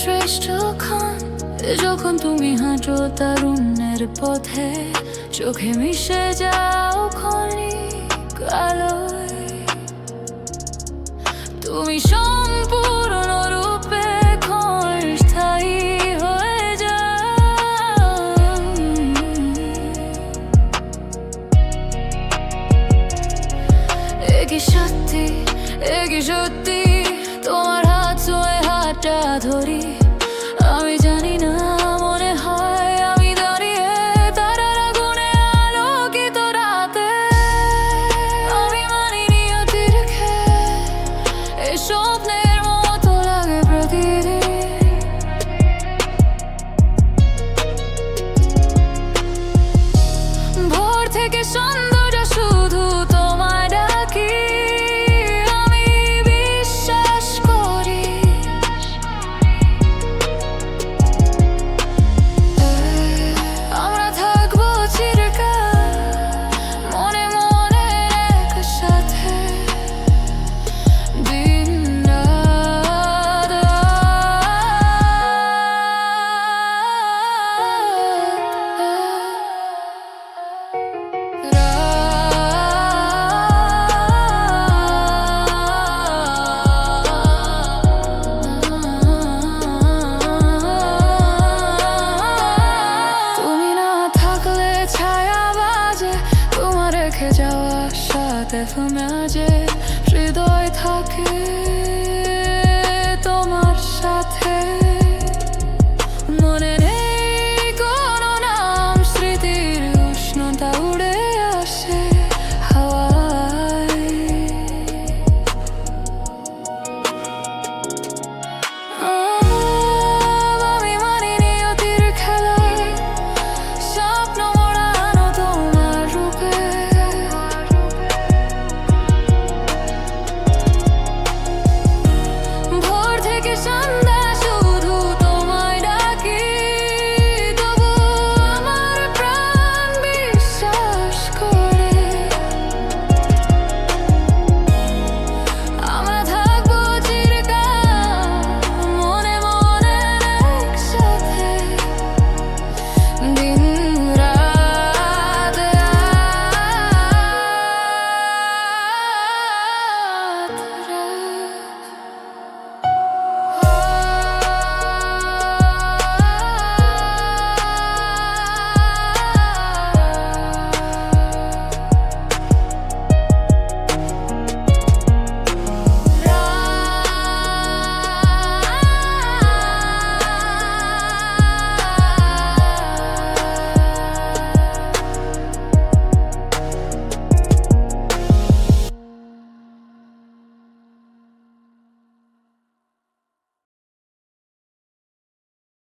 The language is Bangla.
শ্রেষ্ঠক্ষণ যখন তুমি হাঁটো তারুণ্যের পথে, চোখে মিশে যাও ক্ষণিক আলোয় তুমি সম্পূর্ণ রূপে ক্ষণস্থায়ী হয়ে যাও। একই সত্যি একই সত্যি, তোমার হাতটা ধরি। আমি জানি না মনে হয় আমি দাঁড়িয়ে আগুনে আলোকিত রাতে। আমি মানি খেল এই স্বপ্নের মতো লাগে প্রতিদিন ভোর থেকে সন্ধ্যাটা না যে হৃদয় থাকে।